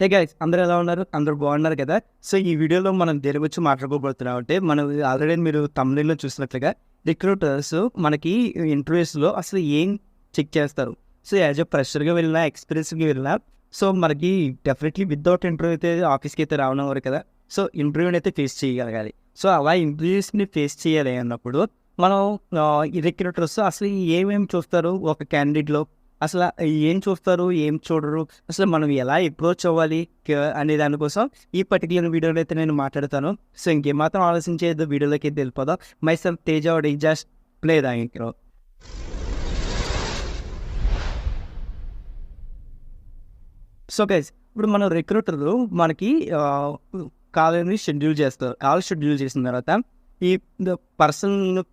Hey guys అందరూ ఎలా ఉన్నారు? అందరూ బాగున్నారు కదా? సో ఈ వీడియోలో మనం దేని గురించి మాట్లాడుకోబోతున్నాం అంటే మనం ఆల్రెడీ మీరు తమిళలో చూసినట్లుగా రిక్రూటర్స్ మనకి ఇంటర్వ్యూస్లో అసలు ఏం చెక్ చేస్తారు? సో యాజ్ ఎ ఫ్రెషర్గా వెళ్ళినా ఎక్స్పీరియన్స్గా వెళ్ళినా సో మనకి డెఫినెట్లీ వితౌట్ ఇంటర్వ్యూ అయితే ఆఫీస్కి అయితే రావడం వారు కదా సో ఇంటర్వ్యూని అయితే ఫేస్ చేయగలగాలి. సో అలా ఇంటర్వ్యూస్ని ఫేస్ చేయాలి అన్నప్పుడు మనం ఈ రిక్రూటర్స్ అసలు ఏమేమి చూస్తారు? ఒక క్యాండిడేట్లో అసలు ఏం చూస్తారు ఏం చూడరు అసలు మనం ఎలా అప్రోచ్ అవ్వాలి అనే దానికోసం ఈ పర్టికులర్ వీడియోలో అయితే నేను మాట్లాడతాను. సో ఇంకేమాత్రం ఆలోచించేది వీడియోలోకి అయితే వెళ్ళిపోదాం. Myself Teja just play దా ఇంట్లో సో గైస్ ఇప్పుడు మన రిక్రూటర్లు మనకి కాలేజ్ షెడ్యూల్ చేస్తారు. కాలేజ్ షెడ్యూల్ చేసిన తర్వాత ఈ పర్సన్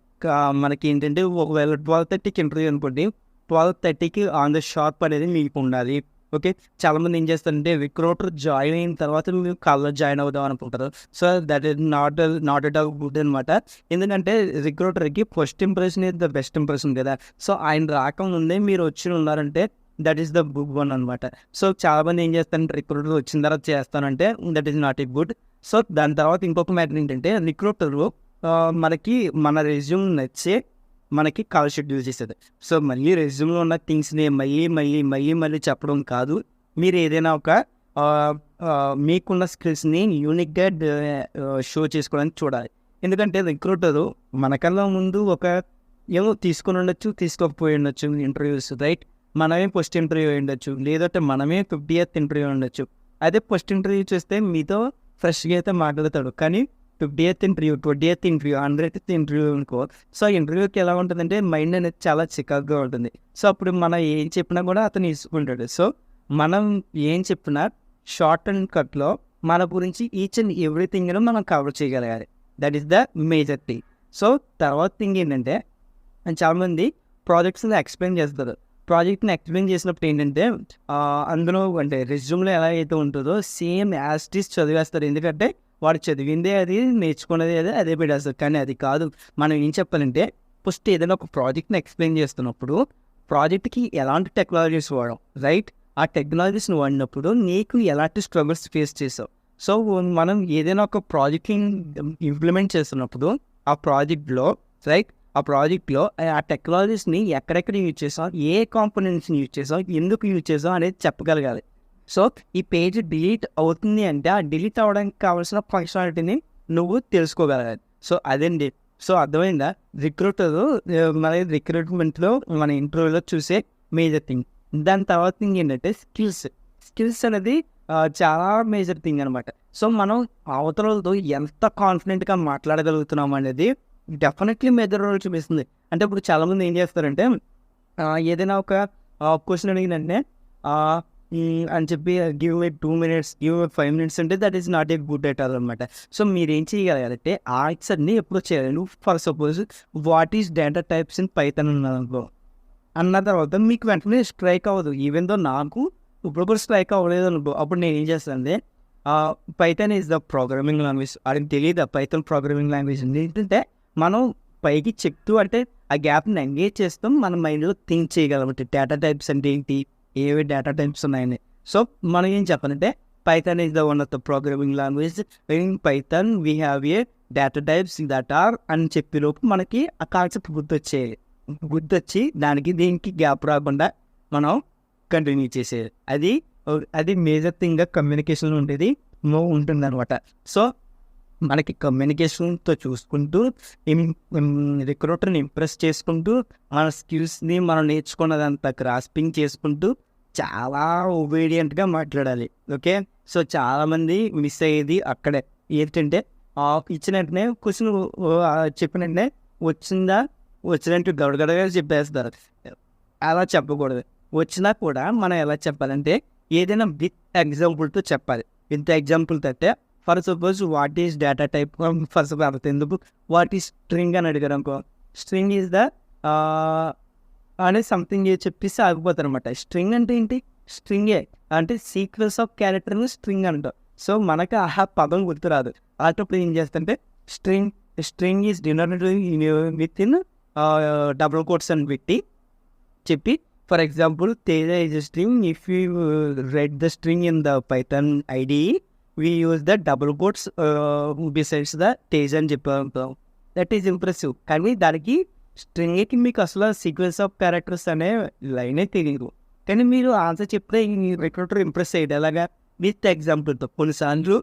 మనకి ఏంటంటే ఒకవేళ ట్వెల్వ్ థర్టీకి ఇంటర్వ్యూ అనుకోండి ట్వెల్వ్ థర్టీకి ఆన్ ద షాప్ అనేది మీకు ఉండాలి ఓకే చాలామంది ఏం చేస్తారంటే రిక్రూటర్ జాయిన్ అయిన తర్వాత మీరు కాలేజ్ జాయిన్ అవుదాం అనుకుంటారు. So that is not not at good అనమాట ఎందుకంటే రిక్రూటర్కి first impression is the best impression కదా. సో ఆయన రాకముందే మీరు వచ్చి ఉన్నారంటే that is the good one అనమాట సో చాలా మంది ఏం చేస్తారంటే రిక్రూటర్ వచ్చిన తర్వాత చేస్తానంటే that is not a good so దాని తర్వాత ఇంకొక మ్యాటర్ ఏంటంటే రిక్రూటర్ uh, మనకి మన రెజ్యూమ్ నచ్చే మనకి కాల్ షెడ్యూల్ చేసేది. సో మళ్ళీ రెజ్యూమ్లో ఉన్న థింగ్స్ని మళ్ళీ మళ్ళీ మళ్ళీ మళ్ళీ చెప్పడం కాదు. మీరు ఏదైనా ఒక మీకున్న స్కిల్స్ని యూనిక్గా షో చేసుకోవడానికి చూడాలి. ఎందుకంటే రిక్రూటరు మనకల్లా ముందు ఒక ఏమో తీసుకొని ఉండొచ్చు తీసుకోకపోయి ఉండొచ్చు ఇంటర్వ్యూస్ రైట్? మనమే ఫస్ట్ ఇంటర్వ్యూ ఉండొచ్చు. లేదంటే మనమే ఫిఫ్టీ ఎయిత్ ఇంటర్వ్యూ ఉండొచ్చు. అదే ఫస్ట్ ఇంటర్వ్యూ చూస్తే మీతో ఫ్రెష్గా అయితే మాట్లాడతాడు. కానీ fifty eighth interview twenty eighth interview hundred interview అనుకో. సో ఇంటర్వ్యూకి ఎలా ఉంటుందంటే మైండ్ అనేది చాలా చికాగ్గా ఉంటుంది. సో అప్పుడు మనం ఏం చెప్పినా కూడా అతను తీసుకుంటాడు సో మనం ఏం చెప్పినా షార్ట్ అండ్ కట్లో మన గురించి ఈచ్ అండ్ ఎవ్రీథింగ్ మనం కవర్ చేయగలగాలి. That is the major thing so తర్వాత థింగ్ ఏంటంటే చాలామంది ప్రాజెక్ట్స్ని ఎక్స్ప్లెయిన్ చేస్తారు. ప్రాజెక్ట్ని ఎక్స్ప్లెయిన్ చేసినప్పుడు ఏంటంటే అందులో అంటే రెజ్యూమ్లో ఎలా అయితే ఉంటుందో సేమ్ యాస్టీస్ చదివేస్తారు. ఎందుకంటే వాడు చదివిందే అది నేర్చుకున్నది అదే అదే పెట్టేస్తారు కానీ అది కాదు. మనం ఏం చెప్పాలంటే ఫస్ట్ ఏదైనా ఒక ప్రాజెక్ట్ని ఎక్స్ప్లెయిన్ చేస్తున్నప్పుడు ప్రాజెక్ట్కి ఎలాంటి టెక్నాలజీస్ వాడడం రైట్? ఆ టెక్నాలజీస్ని వాడినప్పుడు నీకు ఎలాంటి స్ట్రగుల్స్ ఫేస్ చేసావు? సో మనం ఏదైనా ఒక ప్రాజెక్ట్ని ఇంప్లిమెంట్ చేస్తున్నప్పుడు ఆ ప్రాజెక్ట్లో రైట్? ఆ ప్రాజెక్ట్లో ఆ టెక్నాలజీస్ని ఎక్కడెక్కడ యూజ్ చేసాం ఏ కాంపోనెంట్స్ని యూజ్ చేసాం ఎందుకు యూజ్ చేసాం అనేది చెప్పగలగాలి. సో ఈ పేజ్ డిలీట్ అవుతుంది అంటే ఆ డిలీట్ అవ్వడానికి కావాల్సిన ఫంక్షనాలిటీని నువ్వు తెలుసుకోగలగాలి. సో అదండి. సో అర్థమైందా? రిక్రూటర్ మన రిక్రూట్మెంట్లో మన ఇంటర్వ్యూలో చూసే మేజర్ థింగ్ దాని తర్వాత థింగ్ ఏంటంటే స్కిల్స్ స్కిల్స్ అనేది చాలా మేజర్ థింగ్ అనమాట సో మనం అవతలతో ఎంత కాన్ఫిడెంట్గా మాట్లాడగలుగుతున్నాం అనేది డెఫినెట్లీ మేజర్ రోల్ చూపిస్తుంది. అంటే ఇప్పుడు చాలామంది ఏం చేస్తారంటే ఏదైనా ఒక క్వశ్చన్ అడిగినంటే అని చెప్పి give a two minutes give a five minutes అంటే that is not a good at all అనమాట సో మీరు ఏం చేయగలగాలంటే ఆ ఆన్సర్ని ఎప్పుడు చేయాలి for suppose what is data types in Python అనుకో. అన్న తర్వాత మీకు వెంటనే స్ట్రైక్ అవ్వదు. ఈవెన్ దో నాకు ఇప్పుడు కూడా స్ట్రైక్ అవ్వలేదు అనుకో. అప్పుడు నేను ఏం చేస్తాను అంటే Python is the programming language అది తెలియదు? పైథాన్ ప్రోగ్రామింగ్ లాంగ్వేజ్ ఉంది. ఏంటంటే మనం పైకి చెప్తూ అంటే ఆ గ్యాప్ని ఎంగేజ్ చేస్తాం. మన మైండ్లో థింక్ చేయగలం. అంటే డేటా టైప్స్ అంటే ఏంటి? ఏవి డేటా టైప్స్ ఉన్నాయని. సో మనం ఏం చెప్పాలంటే Python is the one of the programming language in Python we have a data types that are అని చెప్పేలోపు మనకి ఆ కాన్సెప్ట్ గుర్తొచ్చేయాలి గుర్తొచ్చి దానికి దీనికి గ్యాప్ రాకుండా మనం కంటిన్యూ చేసేది అది అది మేజర్ థింగ్గా కమ్యూనికేషన్ ఉండేది ఉంటుంది అనమాట సో మనకి కమ్యూనికేషన్తో చూసుకుంటూ రిక్రూటర్ని ఇంప్రెస్ చేసుకుంటూ మన స్కిల్స్ని మనం నేర్చుకున్నదంతా గ్రాస్పింగ్ చేసుకుంటూ చాలా ఒబీడియంట్గా మాట్లాడాలి. ఓకే? సో చాలామంది మిస్ అయ్యేది అక్కడే. ఏంటంటే ఇచ్చిన వెంటనే క్వశ్చన్ చెప్పిన వెంటనే వచ్చిందా? వచ్చినట్టు గడగడగా చెప్పేస్తారు. అలా చెప్పకూడదు. వచ్చినా కూడా మనం ఎలా చెప్పాలంటే ఏదైనా విత్ ఎగ్జాంపుల్తో చెప్పాలి. విత్ ఎగ్జాంపుల్తో అంటే for suppose what is data type for suppose అర్థం ఎందుకు? వాట్ ఈస్ స్ట్రింగ్ అని అడిగారు అనుకో. స్ట్రింగ్ ఈజ్ ద అనే సంథింగ్ చెప్పేసి ఆగిపోతారు అనమాట స్ట్రింగ్ అంటే ఏంటి? స్ట్రింగే అంటే సీక్వెన్స్ ఆఫ్ క్యారెక్టర్ని స్ట్రింగ్ అంటాం. సో మనకు ఆ పదం గుర్తురాదు. అలాంటప్పుడు ఏం చేస్తుంటే string string is denoted within double quotes అని పెట్టి చెప్పి for example Teja is string if you read the string in the Python ID we use the double the besides the uh, అని చెప్పాం దట్ ఈజ్ ఇంప్రెసివ్ కానీ దానికి స్ట్రింగ్కి మీకు అసలు sequence of characters అనే లైనే తెలియదు కానీ మీరు ఆన్సర్ చెప్తే ఈ రిక్రూటర్ ఇంప్రెస్ అయ్యేది ఎలాగా? విత్ ఎగ్జాంపుల్తో కొన్నిసార్లు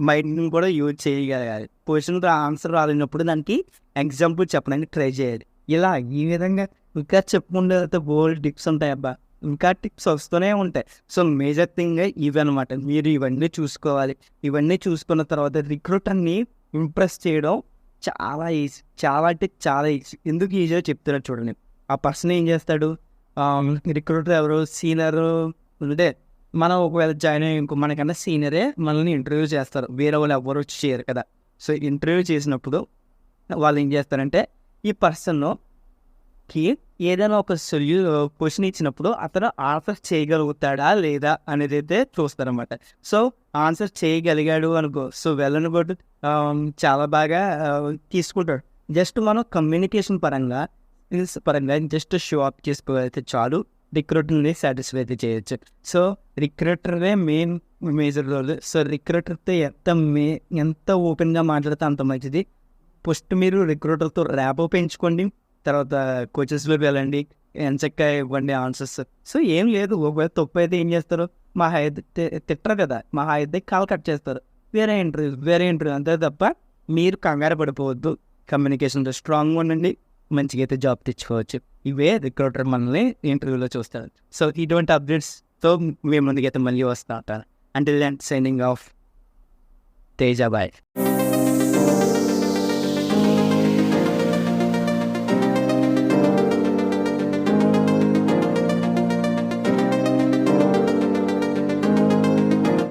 మైండ్ని కూడా యూజ్ చేయగలగాలి. క్వశ్చన్ ఆన్సర్ రాలినప్పుడు దానికి ఎగ్జాంపుల్ చెప్పడానికి ట్రై చేయాలి. ఇలా ఈ విధంగా ఇంకా చెప్పుకుంటే బోల్డ్ టిప్స్ ఉంటాయి అబ్బా ఇంకా టిప్స్ వస్తూనే ఉంటాయి. సో మేజర్ థింగ్ ఇవన్నమాట. మీరు ఇవన్నీ చూసుకోవాలి. ఇవన్నీ చూసుకున్న తర్వాత రిక్రూటర్ని ఇంప్రెస్ చేయడం చాలా ఈజీ. చాలా అంటే చాలా ఈజీ. ఎందుకు ఈజీగా చెప్తున్నారు చూడండి. ఆ పర్సన్ ఏం చేస్తాడు? రిక్రూటర్ ఎవరు? సీనియర్ ఉంటే మనం ఒకవేళ జాయిన్ అయ్యి ఇంకో మనకన్నా సీనియరే మనల్ని ఇంటర్వ్యూ చేస్తారు. వేరే వాళ్ళు ఎవరు వచ్చి చేయరు కదా. సో ఇంటర్వ్యూ చేసినప్పుడు వాళ్ళు ఏం చేస్తారంటే ఈ పర్సన్ పర్సన్కి ఏదైనా ఒక సొల్యూ క్వశ్చన్ ఇచ్చినప్పుడు అతను ఆన్సర్ చేయగలుగుతాడా లేదా అనేది అయితే చూస్తారనమాట సో ఆన్సర్ చేయగలిగాడు అనుకో. సో వెళ్ళను కూడా చాలా బాగా తీసుకుంటాడు. జస్ట్ మనం కమ్యూనికేషన్ పరంగా పరంగా జస్ట్ షో అప్ చేసుకోగలిగితే చాలు. రిక్రూటర్ని సాటిస్ఫై అయితే చేయొచ్చు. సో రిక్రూటరే మెయిన్ మేజర్ రోల్. సో రిక్రూటర్తో ఎంత మే ఎంత ఓపెన్గా మాట్లాడితే అంత మంచిది. ఫస్ట్ మీరు రిక్రూటర్తో ర్యాపో పెంచుకోండి. తర్వాత కోచెస్లో వెళ్ళండి ఎంచక్క ఇవ్వండి ఆన్సర్స్ సో ఏం లేదు ఒకవేళ తప్పు అయితే ఏం చేస్తారు? మా అయితే తిట్టరు కదా మా అయితే కాల్ కట్ చేస్తారు. వేరే ఇంటర్వ్యూ వేరే ఇంటర్వ్యూ అంతే తప్ప మీరు కంగారు పడిపోవద్దు. కమ్యూనికేషన్తో స్ట్రాంగ్గా ఉండండి మంచిగా అయితే జాబ్ తెచ్చుకోవచ్చు. ఇవే రిక్రూటర్ మనల్ని ఇంటర్వ్యూలో చూస్తారు. సో ఇటువంటి అప్డేట్స్తో మేము ముందుకైతే మళ్ళీ వస్తూ ఉంటాను. అంటే సైనింగ్ ఆఫ్ తేజాబాయ్